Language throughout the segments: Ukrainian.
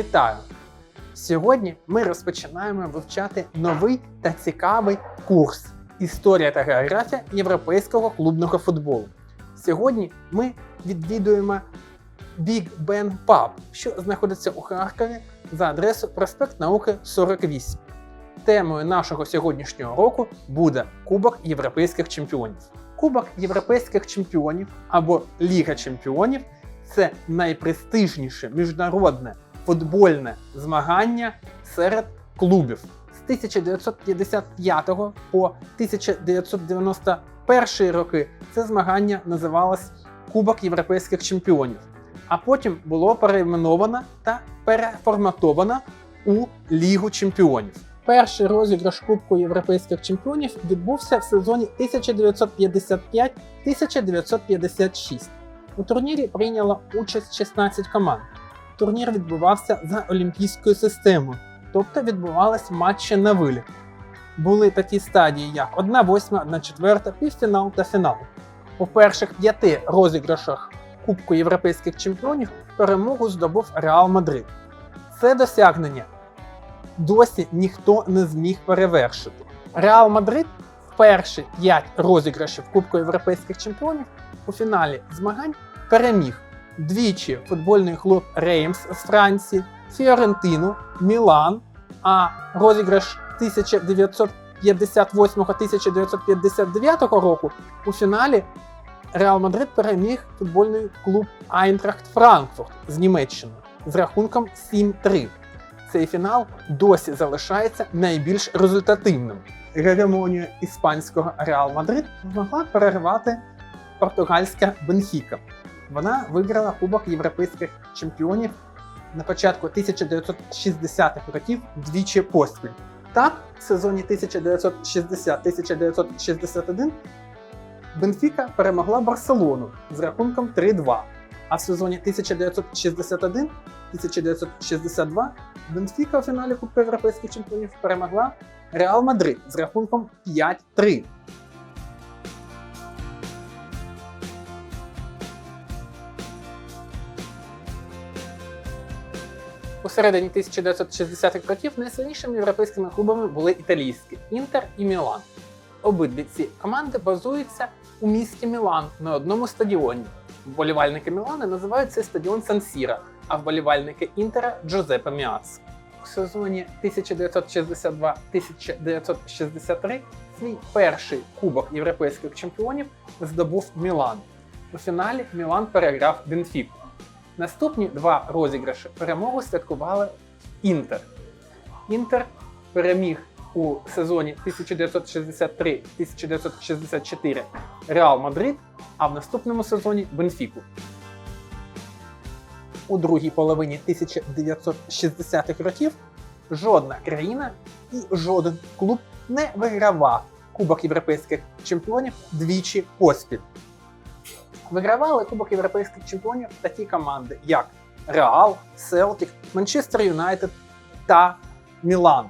Вітаю! Сьогодні ми розпочинаємо вивчати новий та цікавий курс Історія та географія європейського клубного футболу. Сьогодні ми відвідуємо Big Ben Pub, що знаходиться у Харкові за адресою проспект Науки 48. Темою нашого сьогоднішнього року буде Кубок Європейських чемпіонів. Кубок Європейських чемпіонів або Ліга чемпіонів це найпрестижніше міжнародне футбольне змагання серед клубів. З 1955 по 1991 роки це змагання називалось Кубок Європейських чемпіонів, а потім було перейменовано та переформатовано у Лігу чемпіонів. Перший розіграш Кубку Європейських чемпіонів відбувся в сезоні 1955-1956. У турнірі прийняло участь 16 команд. Турнір відбувався за олімпійською системою, тобто відбувались матчі на виліт. Були такі стадії, як 1 восьма, 1 четверта, півфінал та фінал. У перших п'яти розіграшах Кубку Європейських чемпіонів перемогу здобув Реал Мадрид. Це досягнення досі ніхто не зміг перевершити. Реал Мадрид в перші п'ять розіграшів Кубку Європейських чемпіонів у фіналі змагань переміг двічі футбольний клуб Реймс з Франції, Фіорентину, Мілан, а розіграш 1958-1959 року у фіналі Реал Мадрид переміг футбольний клуб Айнтрахт Франкфурт з Німеччини з рахунком 7-3. Цей фінал досі залишається найбільш результативним. Гегемонію іспанського Реал Мадрид змогла перервати португальська Бенхіка. Вона виграла Кубок європейських чемпіонів на початку 1960-х років двічі поспіль. Так, в сезоні 1960-1961 Бенфіка перемогла Барселону з рахунком 3-2. А в сезоні 1961-1962 Бенфіка у фіналі Кубку Європейських чемпіонів перемогла Реал Мадрид з рахунком 5-3. Середині 1960-х років найсильнішими європейськими клубами були італійські Інтер і Мілан. Обидві ці команди базуються у місті Мілан на одному стадіоні. Вболівальники Мілана називають цей стадіон Сан-Сіра, а вболівальники Інтера Джозепе Міац. У сезоні 1962-1963 свій перший кубок європейських чемпіонів здобув Мілан. У фіналі Мілан переграв Бенфіку. Наступні два розіграші перемогу святкували Інтер. Інтер переміг у сезоні 1963-1964 Реал Мадрид, а в наступному сезоні Бенфіку. У другій половині 1960-х років жодна країна і жоден клуб не вигравав Кубок європейських чемпіонів двічі поспіль. Вигравали Кубок європейських чемпіонів такі команди, як Реал, Селтік, Манчестер Юнайтед та Мілан.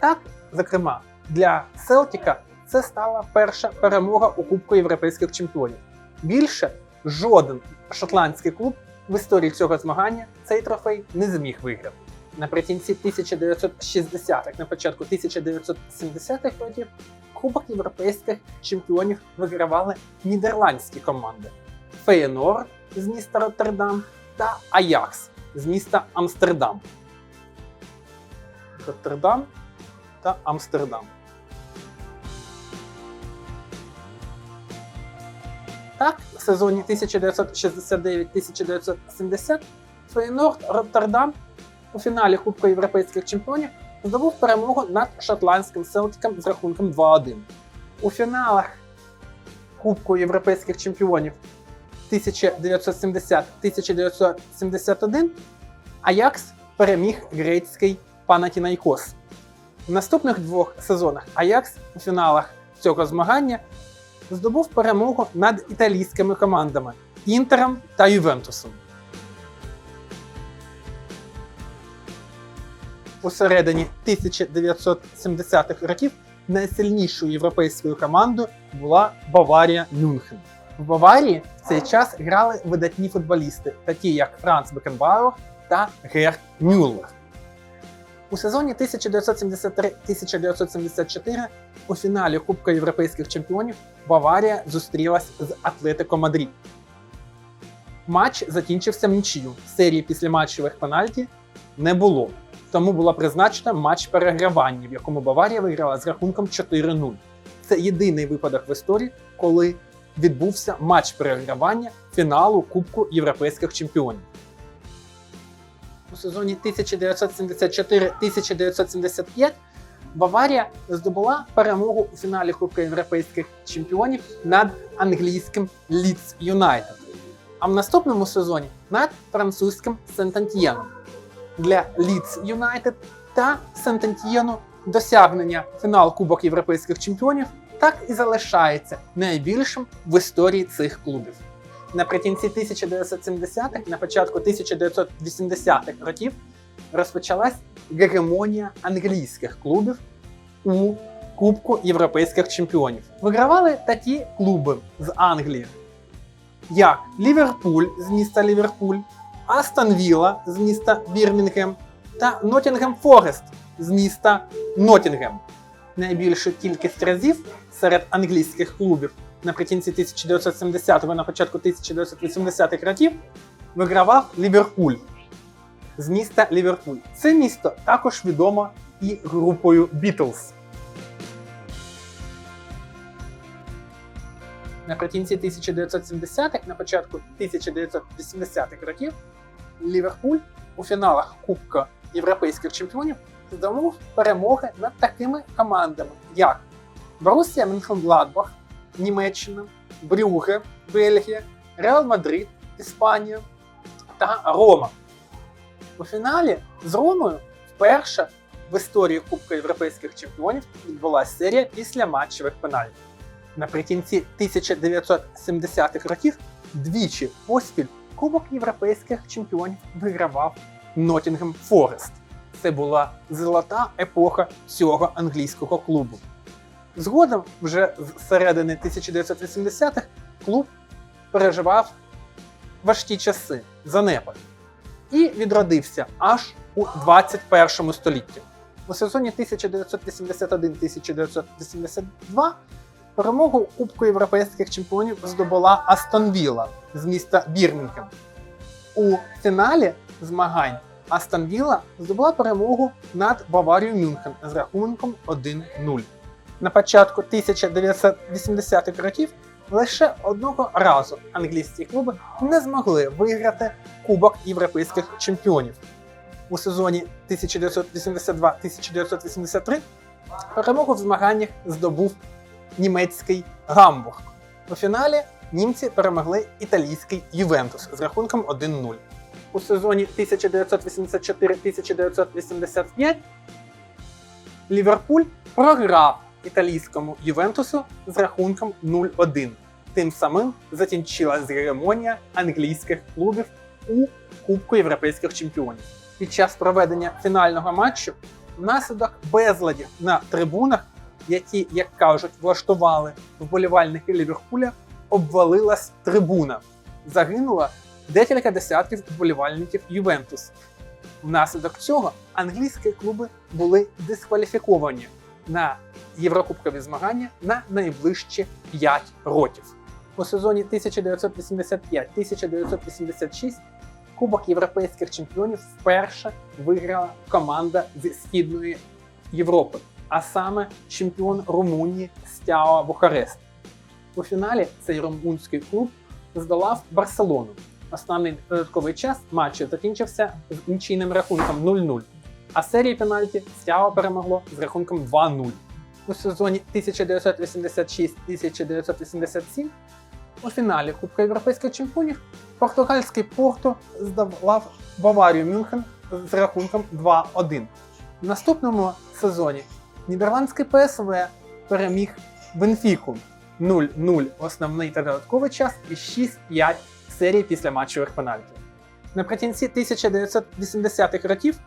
Так, зокрема, для Селтіка це стала перша перемога у Кубку європейських чемпіонів. Більше жоден шотландський клуб в історії цього змагання цей трофей не зміг виграти. Наприкінці 1960-х, на початку 1970-х років Кубок європейських чемпіонів вигравали нідерландські команди Феєнор з міста Роттердам та Аякс з міста Амстердам. Роттердам та Амстердам. Так, в сезоні 1969-1970 Фейнорд Роттердам у фіналі Кубку європейських чемпіонів здобув перемогу над шотландським Селтиком з рахунком 2-1. У фіналах Кубку європейських чемпіонів 1970-1971 Аякс переміг грецький Панатінайкос. В наступних двох сезонах Аякс у фіналах цього змагання здобув перемогу над італійськими командами Інтером та Ювентусом. У середині 1970-х років найсильнішою європейською командою була Баварія Мюнхен. В Баварії в цей час грали видатні футболісти, такі як Франц Бекенбауер та Герд Мюллер. У сезоні 1973-1974 у фіналі Кубка Європейських чемпіонів Баварія зустрілась з Атлетико Мадрид. Матч закінчився в нічию. Серії післяматчевих пенальті не було. Тому була призначена матч перегравання, в якому Баварія виграла з рахунком 4-0. Це єдиний випадок в історії, коли відбувся матч перегравання фіналу Кубку Європейських чемпіонів. У сезоні 1974-1975 Баварія здобула перемогу у фіналі Кубка Європейських чемпіонів над англійським Лідс Юнайтед, а в наступному сезоні над французьким Сент-Антьєном. Для Лідс Юнайтед та Сент-Антьєну досягнення фінал Кубок Європейських чемпіонів так і залишається найбільшим в історії цих клубів. Наприкінці 1970-х, на початку 1980-х років розпочалась гегемонія англійських клубів у Кубку Європейських чемпіонів. Вигравали такі клуби з Англії, як Ліверпуль з міста Ліверпуль, Астон Вілла з міста Бірмінгем та Ноттінгем Форест з міста Ноттінгем. Найбільшу кількість разів серед англійських клубів наприкінці 1970-го на початку 1980-х років вигравав Ліверпуль з міста Ліверпуль. Це місто також відомо і групою Бітлз. Наприкінці 1970-х, на початку 1980-х років Ліверпуль у фіналах Кубка Європейських чемпіонів здобув перемоги над такими командами, як Борусія Мюнхен-Гладбах, Німеччина, Брюге, Бельгія, Реал Мадрид, Іспанія та Рома. У фіналі з Ромою вперше в історії Кубка Європейських чемпіонів відбулася серія після матчевих пенальтів. Наприкінці 1970-х років двічі поспіль Кубок Європейських чемпіонів вигравав Ноттінгем Форест. Це була золота епоха цього англійського клубу. Згодом, вже з середини 1980-х, клуб переживав важкі часи занепад і відродився аж у 21 столітті. У сезоні 1981-1982 перемогу Кубку Європейських чемпіонів здобула Астон Вілла з міста Бірмінгем. У фіналі змагань Астон Вілла здобула перемогу над Баварією Мюнхен з рахунком 1-0. На початку 1980-х років лише одного разу англійські клуби не змогли виграти Кубок європейських чемпіонів. У сезоні 1982-1983 перемогу в змаганнях здобув німецький Гамбург. У фіналі німці перемогли італійський Ювентус з рахунком 1-0. У сезоні 1984-1985 Ліверпуль програв італійському Ювентусу з рахунком 0-1. Тим самим закінчилась гегемонія англійських клубів у Кубку Європейських чемпіонів. Під час проведення фінального матчу внаслідок безладів на трибунах, які, як кажуть, влаштували вболівальники Ліверпуля, обвалилась трибуна. Загинуло декілька десятків вболівальників Ювентус. Внаслідок цього англійські клуби були дискваліфіковані на єврокубкові змагання на найближчі 5 років. У сезоні 1985-1986 Кубок європейських чемпіонів вперше виграла команда зі Східної Європи, а саме чемпіон Румунії Стяо Бухарест. У фіналі цей румунський клуб здолав Барселону. Основний додатковий час матчу закінчився з нічийним рахунком 0-0, а серії пенальті Стяо перемогло з рахунком 2-0. У сезоні 1986-1987 у фіналі Кубка Європейських чемпіонів португальський Порто здолав Баварію Мюнхен з рахунком 2-1. В наступному сезоні нідерландський ПСВ переміг Бенфіку 0-0 основний та додатковий час і 6-5 серії після матчових пенальтів. Наприкінці 1980-х років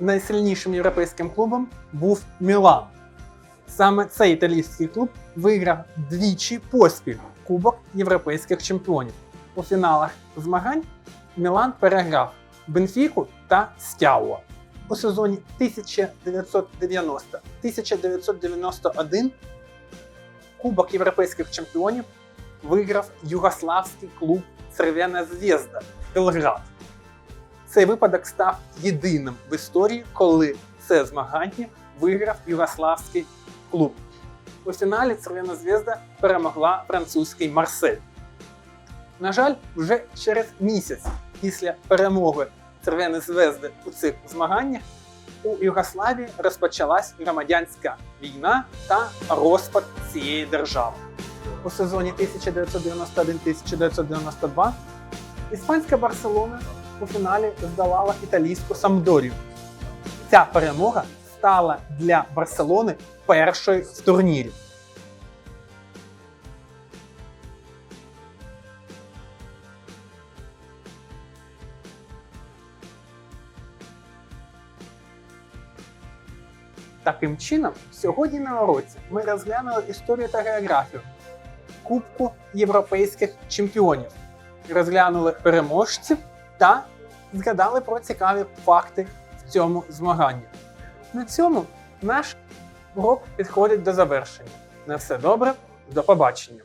найсильнішим європейським клубом був Мілан. Саме цей італійський клуб виграв двічі поспіль Кубок Європейських чемпіонів. У фіналах змагань Мілан переграв Бенфіку та Стяуа. У сезоні 1990-1991 Кубок європейських чемпіонів виграв югославський клуб Цервяна Звєзда Белград. Цей випадок став єдиним в історії, коли це змагання виграв югославський клуб. У фіналі Цервяна Звєзда перемогла французький Марсель. На жаль, вже через місяць після перемоги Цервяної Звезди у цих змаганнях у Югославії розпочалась громадянська війна та розпад цієї держави. У сезоні 1991-1992 іспанська Барселона у фіналі здолала італійську Самдорію. Ця перемога стала для Барселони першою в турнірі. Таким чином, сьогодні на уроці ми розглянули історію та географію Кубку європейських чемпіонів, розглянули переможців та згадали про цікаві факти в цьому змаганні. На цьому наш урок підходить до завершення. На все добре, до побачення!